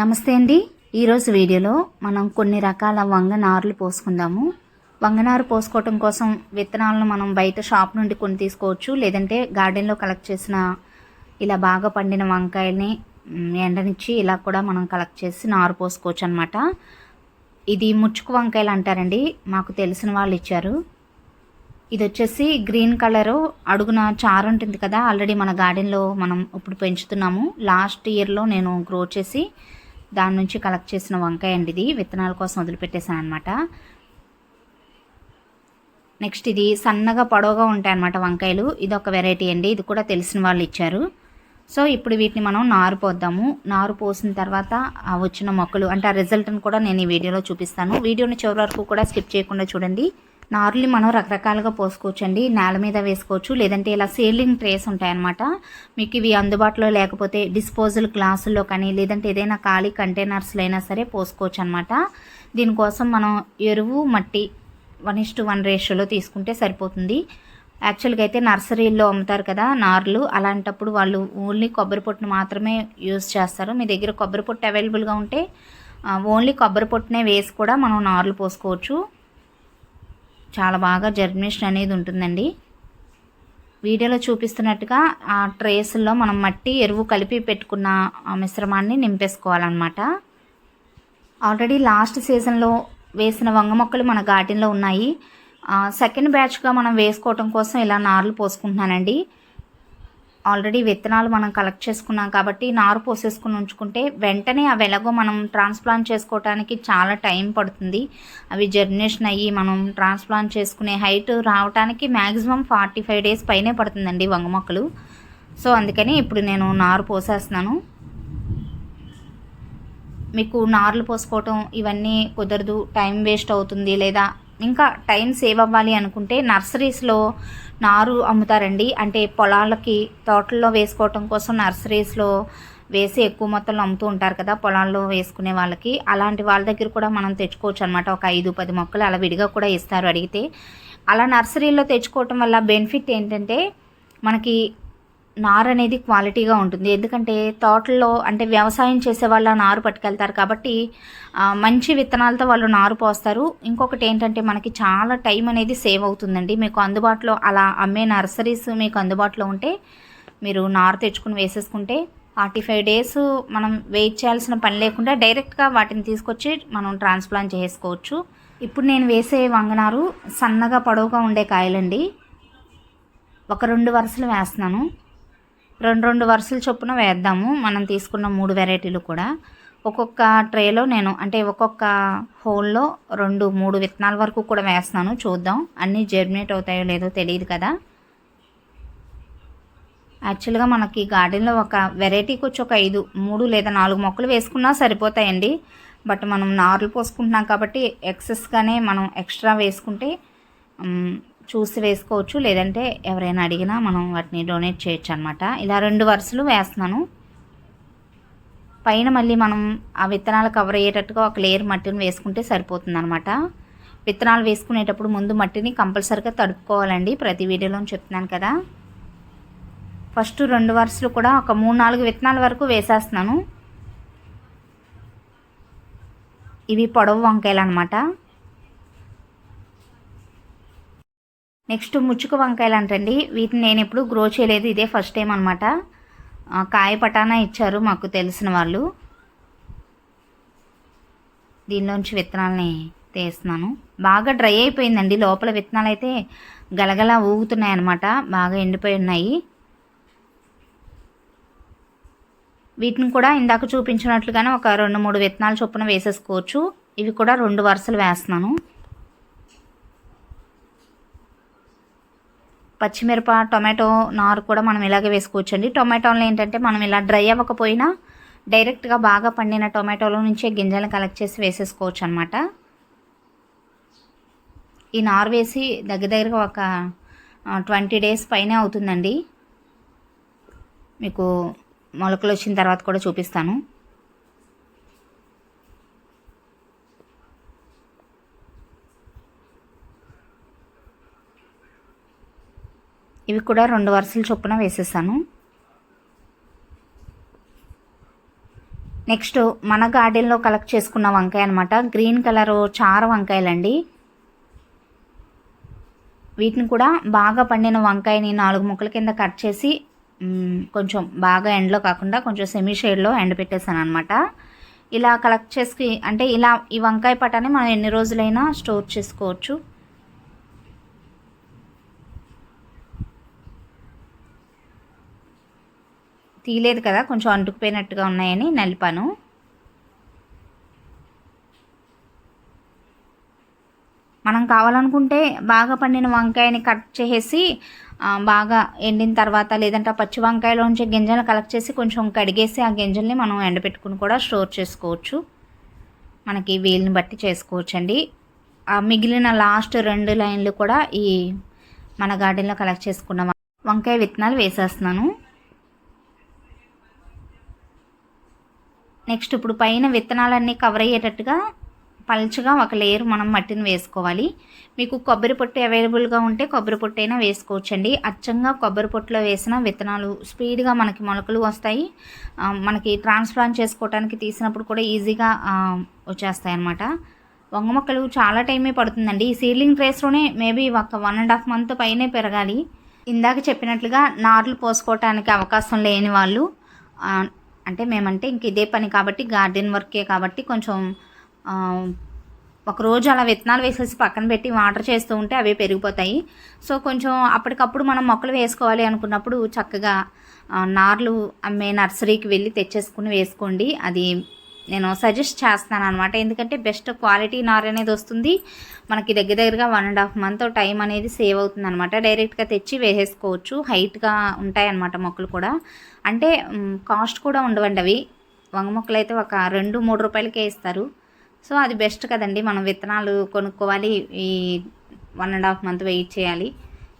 నమస్తే అండి. ఈరోజు వీడియోలో మనం కొన్ని రకాల వంగనారులు పోసుకుందాము. వంగనారు పోసుకోవటం కోసం విత్తనాలను మనం బయట షాప్ నుండి కొని తీసుకోవచ్చు. లేదంటే గార్డెన్లో కలెక్ట్ చేసిన ఇలా బాగా పండిన వంకాయల్ని ఎండనిచ్చి ఇలా కూడా మనం కలెక్ట్ చేసి నారు పోసుకోవచ్చు అనమాట ఇది ముచ్చుకు వంకాయలు అంటారండి. మాకు తెలిసిన వాళ్ళు ఇచ్చారు. ఇది వచ్చేసి గ్రీన్ కలరు. అడుగున చారు ఉంటుంది కదా ఆల్రెడీ మన గార్డెన్లో మనం ఇప్పుడు పెంచుతున్నాము. లాస్ట్ ఇయర్లో నేను గ్రో చేసి దాని నుంచి కలెక్ట్ చేసిన వంకాయ అండి ఇది. విత్తనాల కోసం వదిలిపెట్టేసాను అనమాట నెక్స్ట్ ఇది సన్నగా పొడవుగా ఉంటాయి అన్నమాట వంకాయలు. ఇది ఒక వెరైటీ అండి. ఇది కూడా తెలిసిన వాళ్ళు ఇచ్చారు. సో ఇప్పుడు వీటిని మనం నారు పోద్దాము. నారు పోసిన తర్వాత ఆ వచ్చిన మొక్కలు అంటే ఆ రిజల్ట్ని కూడా నేను ఈ వీడియోలో చూపిస్తాను. వీడియోని చివరి వరకు కూడా స్కిప్ చేయకుండా చూడండి. నారుల్ని మనం రకరకాలుగా పోసుకోవచ్చండి. నేల మీద వేసుకోవచ్చు. లేదంటే ఇలా సేలింగ్ ట్రేస్ ఉంటాయన్నమాట. మీకు ఇవి అందుబాటులో లేకపోతే డిస్పోజల్ గ్లాసుల్లో కానీ లేదంటే ఏదైనా ఖాళీ కంటైనర్స్లో అయినా సరే పోసుకోవచ్చు అనమాట దీనికోసం మనం ఎరువు మట్టి వన్ ఇస్ టు వన్ రేషియోలో తీసుకుంటే సరిపోతుంది. యాక్చువల్గా అయితే నర్సరీల్లో అమ్ముతారు కదా నార్లు. అలాంటప్పుడు వాళ్ళు ఓన్లీ కొబ్బరి పొట్టును మాత్రమే యూజ్ చేస్తారు. మీ దగ్గర కొబ్బరి పొట్టు అవైలబుల్గా ఉంటే ఓన్లీ కొబ్బరి పొట్టునే వేసి కూడా మనం నార్లు పోసుకోవచ్చు. చాలా బాగా జర్మినేషన్ అనేది ఉంటుందండి. వీడియోలో చూపిస్తున్నట్టుగా ఆ ట్రేస్లో మనం మట్టి ఎరువు కలిపి పెట్టుకున్న ఆ మిశ్రమాన్ని నింపేసుకోవాలన్నమాట. ఆల్రెడీ లాస్ట్ సీజన్లో వేసిన వంగ మొక్కలు మన గార్డెన్లో ఉన్నాయి. సెకండ్ బ్యాచ్గా మనం వేసుకోవటం కోసం ఇలా నార్లు పోసుకుంటున్నానండి. ఆల్రెడీ విత్తనాలు మనం కలెక్ట్ చేసుకున్నాం కాబట్టి నారు పోసేసుకుని ఉంచుకుంటే వెంటనే అవి ఎలాగో మనం ట్రాన్స్ప్లాంట్ చేసుకోవడానికి చాలా టైం పడుతుంది. అవి జర్మినేషన్ అయ్యి మనం ట్రాన్స్ప్లాంట్ చేసుకునే హైట్ రావడానికి మ్యాక్సిమం ఫార్టీ ఫైవ్ డేస్ పైనే పడుతుందండి వంగ మొక్కలు. సో అందుకని ఇప్పుడు నేను నారు పోసేస్తున్నాను. మీకు నార్లు పోసుకోవటం ఇవన్నీ కుదరదు టైం వేస్ట్ అవుతుంది లేదా ఇంకా టైం సేవ్ అవ్వాలి అనుకుంటే నర్సరీస్లో నారు అమ్ముతారండి. అంటే పొలాలకి తోటల్లో వేసుకోవటం కోసం నర్సరీస్లో వేసి ఎక్కువ మొత్తంలో అమ్ముతూ ఉంటారు కదా పొలాల్లో వేసుకునే వాళ్ళకి. అలాంటి వాళ్ళ దగ్గర కూడా మనం తెచ్చుకోవచ్చు అనమాట ఒక ఐదు పది మొక్కలు అలా విడిగా కూడా ఇస్తారు అడిగితే. అలా నర్సరీలో తెచ్చుకోవటం వల్ల బెనిఫిట్ ఏంటంటే మనకి నారు అనేది క్వాలిటీగా ఉంటుంది. ఎందుకంటే తోటల్లో అంటే వ్యవసాయం చేసే వాళ్ళు ఆ నారు పట్టుకెళ్తారు కాబట్టి మంచి విత్తనాలతో వాళ్ళు నారు పోస్తారు. ఇంకొకటి ఏంటంటే మనకి చాలా టైం అనేది సేవ్ అవుతుందండి. మీకు అందుబాటులో అలా అమ్మే నర్సరీస్ మీకు అందుబాటులో ఉంటే మీరు నారు తెచ్చుకుని వేసేసుకుంటే ఫార్టీ ఫైవ్ డేస్ మనం వెయిట్ చేయాల్సిన పని లేకుండా డైరెక్ట్గా వాటిని తీసుకొచ్చి మనం ట్రాన్స్ప్లాంట్ చేసుకోవచ్చు. ఇప్పుడు నేను వేసే వంగనారు సన్నగా పొడవుగా ఉండే కాయలండి. ఒక రెండు వరుసలు వేస్తున్నాను. రెండు రెండు వరుసలు చొప్పున వేద్దాము. మనం తీసుకున్న మూడు వెరైటీలు కూడా. ఒక్కొక్క ట్రేలో నేను అంటే ఒక్కొక్క హోల్లో రెండు మూడు విత్తనాల వరకు కూడా వేస్తున్నాను చూద్దాం. అన్నీ జర్మినేట్ అవుతాయో లేదో తెలియదు కదా. యాక్చువల్గా మనకి గార్డెన్లో ఒక వెరైటీకి వచ్చి ఒక ఐదు మూడు లేదా నాలుగు మొక్కలు వేసుకున్నా సరిపోతాయండి. బట్ మనం నార్లు పోసుకుంటున్నాం కాబట్టి ఎక్సెస్గానే మనం ఎక్స్ట్రా వేసుకుంటే చూసి వేసుకోవచ్చు. లేదంటే ఎవరైనా అడిగినా మనం వాటిని డొనేట్ చేయొచ్చు అనమాట ఇలా రెండు వరుసలు వేస్తున్నాను. పైన మళ్ళీ మనం ఆ విత్తనాలు కవర్ అయ్యేటట్టుగా ఒక లేయర్ మట్టిని వేసుకుంటే సరిపోతుంది అనమాట విత్తనాలు వేసుకునేటప్పుడు ముందు మట్టిని కంపల్సరిగా తడుపుకోవాలండి. ప్రతి వీడియోలో చెప్తున్నాను కదా. ఫస్ట్ రెండు వరుసలు కూడా ఒక మూడు నాలుగు విత్తనాల వరకు వేసేస్తున్నాను. ఇవి పొడవు వంకాయలు అనమాట నెక్స్ట్ ముచ్చుక వంకాయలు అంటండి. వీటిని నేను ఎప్పుడు గ్రో చేయలేదు. ఇదే ఫస్ట్ టైం అనమాట కాయ పటానా ఇచ్చారు మాకు తెలిసిన వాళ్ళు. దీనిలోంచి విత్తనాలని తీస్తున్నాను. బాగా డ్రై అయిపోయిందండి. లోపల విత్తనాలు అయితే గలగల ఊగుతున్నాయి అనమాట బాగా ఎండిపోయి ఉన్నాయి. వీటిని కూడా ఇందాక చూపించినట్లుగానే ఒక రెండు మూడు విత్తనాలు చొప్పున వేసేసుకోవచ్చు. ఇవి కూడా రెండు వరుసలు వేస్తున్నాను. పచ్చిమిరప టొమాటో నారు కూడా మనం ఇలాగే వేసుకోవచ్చండి. టొమాటోలు ఏంటంటే మనం ఇలా డ్రై అవ్వకపోయినా డైరెక్ట్గా బాగా పండిన టొమాటోలో నుంచే గింజలను కలెక్ట్ చేసి వేసేసుకోవచ్చు అనమాట ఈ నారు వేసి దగ్గర దగ్గరగా ఒక ట్వంటీ డేస్ పైనే అవుతుందండి. మీకు మొలకలు వచ్చిన తర్వాత కూడా చూపిస్తాను. ఇవి కూడా రెండు వరుసలు చొప్పున వేసేసాను. నెక్స్ట్ మన గార్డెన్లో కలెక్ట్ చేసుకున్న వంకాయ అనమాట గ్రీన్ కలర్ చార వంకాయలండి. వీటిని కూడా బాగా పండిన వంకాయని నాలుగు ముక్కల కింద కట్ చేసి కొంచెం బాగా ఎండలో కాకుండా కొంచెం సెమీ షేడ్లో ఎండ పెట్టేశాను అనమాట ఇలా కలెక్ట్ చేసి అంటే ఇలా ఈ వంకాయ పటాన్ని మనం ఎన్ని రోజులైనా స్టోర్ చేసుకోవచ్చు. తీయలేదు కదా కొంచెం అంటుకుపోయినట్టుగా ఉన్నాయని నలిపాను. మనం కావాలనుకుంటే బాగా పండిన వంకాయని కట్ చేసి బాగా ఎండిన తర్వాత లేదంటే ఆ పచ్చి వంకాయలోంచి గింజలు కలెక్ట్ చేసి కొంచెం కడిగేసి ఆ గింజల్ని మనం ఎండబెట్టుకుని కూడా స్టోర్ చేసుకోవచ్చు. మనకి వీలుని బట్టి చేసుకోవచ్చు అండి ఆ మిగిలిన లాస్ట్ రెండు లైన్లు కూడా ఈ మన గార్డెన్లో కలెక్ట్ చేసుకున్న వంకాయ విత్తనాలు వేసేస్తున్నాను. నెక్స్ట్ ఇప్పుడు పైన విత్తనాలన్నీ కవర్ అయ్యేటట్టుగా పల్చగా ఒక లేయర్ మనం మట్టిని వేసుకోవాలి. మీకు కొబ్బరి పొట్టు అవైలబుల్గా ఉంటే కొబ్బరి పొట్టు అయినా వేసుకోవచ్చండి. అచ్చంగా కొబ్బరి పొట్టులో వేసిన విత్తనాలు స్పీడ్గా మనకి మొలకలు వస్తాయి. మనకి ట్రాన్స్ప్లాంట్ చేసుకోవడానికి తీసినప్పుడు కూడా ఈజీగా వచ్చేస్తాయి అన్నమాట వంగ మొక్కలు చాలా టైమే పడుతుందండి. ఈ సీడ్లింగ్ ట్రేస్లోనే మేబీ ఒక వన్ అండ్ హాఫ్ మంత్ పైనే పెరగాలి. ఇందాక చెప్పినట్లుగా నార్లు పోసుకోవటానికి అవకాశం లేని వాళ్ళు అంటే మేమంటే ఇంక ఇదే పని కాబట్టి గార్డెన్ వర్కే కాబట్టి కొంచెం ఒకరోజు ఒక రోజు అలా విత్తనాలు వేసేసి పక్కన పెట్టి వాటర్ చేస్తూ ఉంటే అవే పెరిగిపోతాయి. సో కొంచెం అప్పటికప్పుడు మనం మొక్కలు వేసుకోవాలి అనుకున్నప్పుడు చక్కగా నార్లు అమ్మే నర్సరీకి వెళ్ళి తెచ్చేసుకుని వేసుకోండి. అది నేను సజెస్ట్ చేస్తాను అనమాట ఎందుకంటే బెస్ట్ క్వాలిటీ నార్ అనేది వస్తుంది. మనకి దగ్గర దగ్గరగా one and half month time అనేది సేవ్ అవుతుంది అనమాట డైరెక్ట్గా తెచ్చి వేసేసుకోవచ్చు. హైట్గా ఉంటాయి అన్నమాట మొక్కలు కూడా. అంటే కాస్ట్ కూడా ఉండవండి అవి. వంగ మొక్కలు అయితే ఒక రెండు మూడు రూపాయలకే ఇస్తారు. సో అది బెస్ట్ కదండి. మనం విత్తనాలు కొనుక్కోవాలి. ఈ one and half month wait చేయాలి.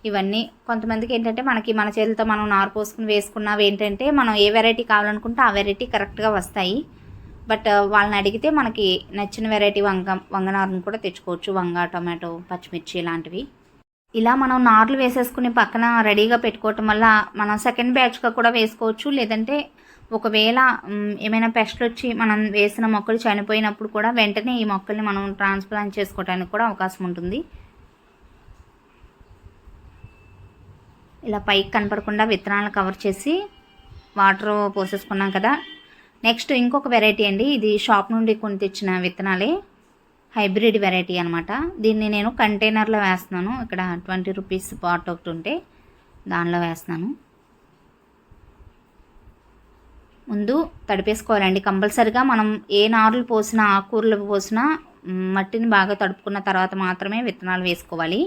ఇవన్నీ కొంతమందికి ఏంటంటే మనకి మన చేతులతో మనం నారు పోసుకుని వేసుకున్నవి ఏంటంటే మనం ఏ వెరైటీ కావాలనుకుంటే ఆ వెరైటీ కరెక్ట్గా వస్తాయి. బట్ వాళ్ళని అడిగితే మనకి నచ్చిన వెరైటీ వంగ వంగనారుని కూడా తెచ్చుకోవచ్చు. వంగ టొమాటో పచ్చిమిర్చి ఇలాంటివి. ఇలా మనం నార్లు వేసేసుకుని పక్కన రెడీగా పెట్టుకోవటం వల్ల మనం సెకండ్ బ్యాచ్గా కూడా వేసుకోవచ్చు. లేదంటే ఒకవేళ ఏమైనా పెస్ట్లు వచ్చి మనం వేసిన మొక్కలు చనిపోయినప్పుడు కూడా వెంటనే ఈ మొక్కల్ని మనం ట్రాన్స్ప్లాంట్ చేసుకోవడానికి కూడా అవకాశం ఉంటుంది. ఇలా పైకి కనపడకుండా విత్తనాలు కవర్ చేసి వాటర్ పోసేసుకున్నాం కదా. నెక్స్ట్ ఇంకొక వెరైటీ అండి. ఇది షాప్ నుండి కొని తెచ్చిన విత్తనాలే. హైబ్రిడ్ వెరైటీ అనమాట దీన్ని నేను కంటైనర్లో వేస్తున్నాను. ఇక్కడ ట్వంటీ రూపీస్ పాట్ ఒకటి ఉంటే దానిలో వేస్తున్నాను. ముందు తడిపేసుకోవాలండి. కంపల్సరిగా మనం ఏ నారులు పోసినా ఆకుకూరలు పోసినా మట్టిని బాగా తడుపుకున్న తర్వాత మాత్రమే విత్తనాలు వేసుకోవాలి.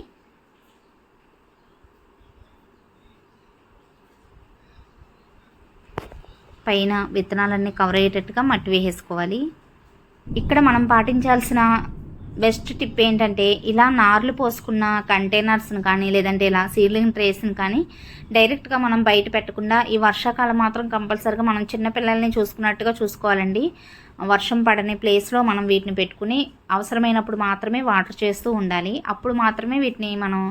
పైన విత్తనాలన్నీ కవర్ అయ్యేటట్టుగా మట్టి వేసేసుకోవాలి. ఇక్కడ మనం పాటించాల్సిన బెస్ట్ టిప్ ఏంటంటే ఇలా నార్లు పోసుకున్న కంటైనర్స్ని కానీ లేదంటే ఇలా సీలింగ్ ట్రేస్ని కానీ డైరెక్ట్గా మనం బయట పెట్టకుండా ఈ వర్షాకాలం మాత్రం కంపల్సరిగా మనం చిన్నపిల్లల్ని చూసుకున్నట్టుగా చూసుకోవాలండి. వర్షం పడని ప్లేస్లో మనం వీటిని పెట్టుకుని అవసరమైనప్పుడు మాత్రమే వాటర్ చేస్తూ ఉండాలి. అప్పుడు మాత్రమే వీటిని మనం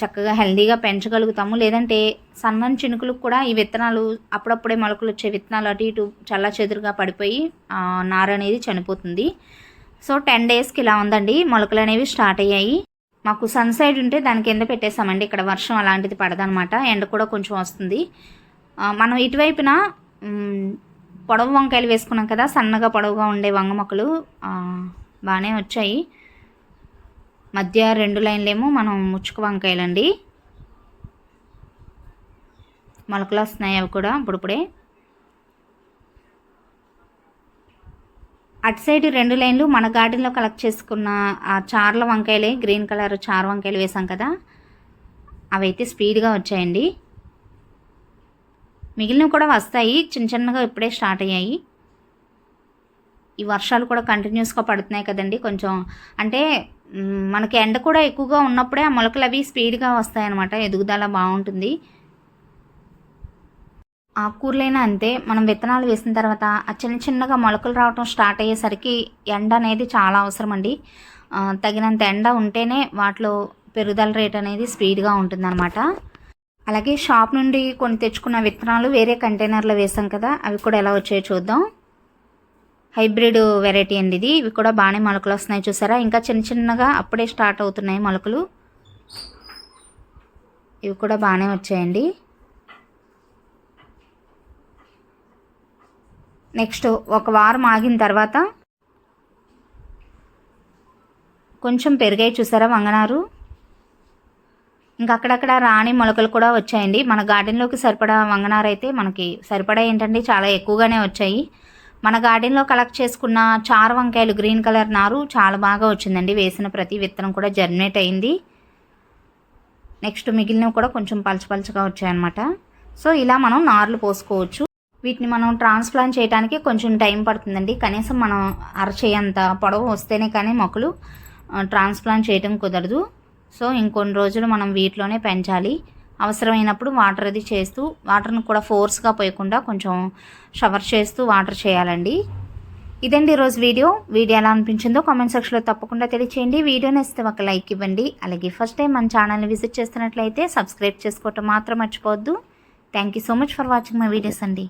చక్కగా హెల్దీగా పెంచగలుగుతాము. లేదంటే సన్నని చినుకులకు కూడా ఈ విత్తనాలు అప్పుడప్పుడే మొలకలు వచ్చే విత్తనాలు అటు ఇటు చల్ల చెదురుగా పడిపోయి ఆ, నార అనేది చనిపోతుంది. సో టెన్ డేస్కి ఇలా ఉందండి. మొలకలు అనేవి స్టార్ట్ అయ్యాయి. మాకు సన్ సైడ్ ఉంటే దాని కింద పెట్టేసామండి. ఇక్కడ వర్షం అలాంటిది పడదనమాట. ఎండ కూడా కొంచెం వస్తుంది. మనం ఇటువైపున పొడవు వంకాయలు వేసుకున్నాం కదా సన్నగా పొడవుగా ఉండే వంగ మొక్కలు బాగానే వచ్చాయి. మధ్య రెండు లైన్లేమో మనం ముచ్చుక వంకాయలండి. మొలకలు వస్తున్నాయి అవి కూడా ఇప్పుడిప్పుడే. అటు సైడ్ రెండు లైన్లు మన గార్డెన్లో కలెక్ట్ చేసుకున్న ఆ చార్ల వంకాయలే గ్రీన్ కలర్ చార్ వంకాయలు వేసాం కదా. అవి అయితే స్పీడ్గా వచ్చాయండి. మిగిలినవి కూడా వస్తాయి చిన్న చిన్నగా ఇప్పుడే స్టార్ట్ అయ్యాయి. ఈ వర్షాలు కూడా కంటిన్యూస్గా పడుతున్నాయి కదండి కొంచెం. అంటే మనకి ఎండ కూడా ఎక్కువగా ఉన్నప్పుడే ఆ మొలకలు అవి స్పీడ్గా వస్తాయన్నమాట ఎదుగుదల బాగుంటుంది. ఆకుకూరలైనా అంతే మనం విత్తనాలు వేసిన తర్వాత ఆ చిన్న చిన్నగా మొలకలు రావటం స్టార్ట్ అయ్యేసరికి ఎండ అనేది చాలా అవసరం అండి తగినంత ఎండ ఉంటేనే వాటిలో పెరుగుదల రేట్ అనేది స్పీడ్గా ఉంటుందన్నమాట. అలాగే షాప్ నుండి కొన్ని తెచ్చుకున్న విత్తనాలు వేరే కంటైనర్లో వేసాం కదా అవి కూడా ఎలా వచ్చాయో చూద్దాం. హైబ్రిడ్ వెరైటీ అండి ఇది. ఇవి కూడా బాగానే మొలకలు వస్తున్నాయి చూసారా? ఇంకా చిన్న చిన్నగా అప్పుడే స్టార్ట్ అవుతున్నాయి మొలకలు. ఇవి కూడా బాగానే వచ్చాయండి. నెక్స్ట్ ఒక వారం ఆగిన తర్వాత కొంచెం పెరిగాయి చూసారా వంగనారు? ఇంకా అక్కడక్కడ రాణి మొలకలు కూడా వచ్చాయండి. మన గార్డెన్లోకి సరిపడా వంగనారు అయితే మనకి సరిపడా ఏంటంటే చాలా ఎక్కువగానే వచ్చాయి. మన గార్డెన్లో కలెక్ట్ చేసుకున్న చారు వంకాయలు గ్రీన్ కలర్ నారు చాలా బాగా వచ్చిందండి. వేసిన ప్రతి విత్తనం కూడా జర్మినేట్ అయింది. నెక్స్ట్ మిగిలినవి కూడా కొంచెం పలచపలచగా వచ్చాయన్నమాట. సో ఇలా మనం నార్లు పోసుకోవచ్చు. వీటిని మనం ట్రాన్స్ప్లాంట్ చేయడానికి కొంచెం టైం పడుతుందండి. కనీసం మనం అరచేయంత పొడవు వస్తేనే కానీ మొక్కలు ట్రాన్స్ప్లాంట్ చేయడం కుదరదు. సో ఇంకొన్ని రోజులు మనం వీటిలోనే పెంచాలి. అవసరమైనప్పుడు వాటర్ అది చేస్తూ వాటర్ను కూడా ఫోర్స్గా పోయకుండా కొంచెం షవర్ చేస్తూ వాటర్ చేయాలండి. ఇదండి ఈరోజు వీడియో. వీడియో ఎలా అనిపించిందో కామెంట్ సెక్షన్లో తప్పకుండా తెలియచేయండి. వీడియో నచ్చితే ఒక లైక్ ఇవ్వండి. అలాగే ఫస్ట్ టైం మన ఛానల్ని విజిట్ చేస్తున్నట్లయితే సబ్స్క్రైబ్ చేసుకోవటం మాత్రం మర్చిపోవద్దు. Thank you so much for watching my videos అండి.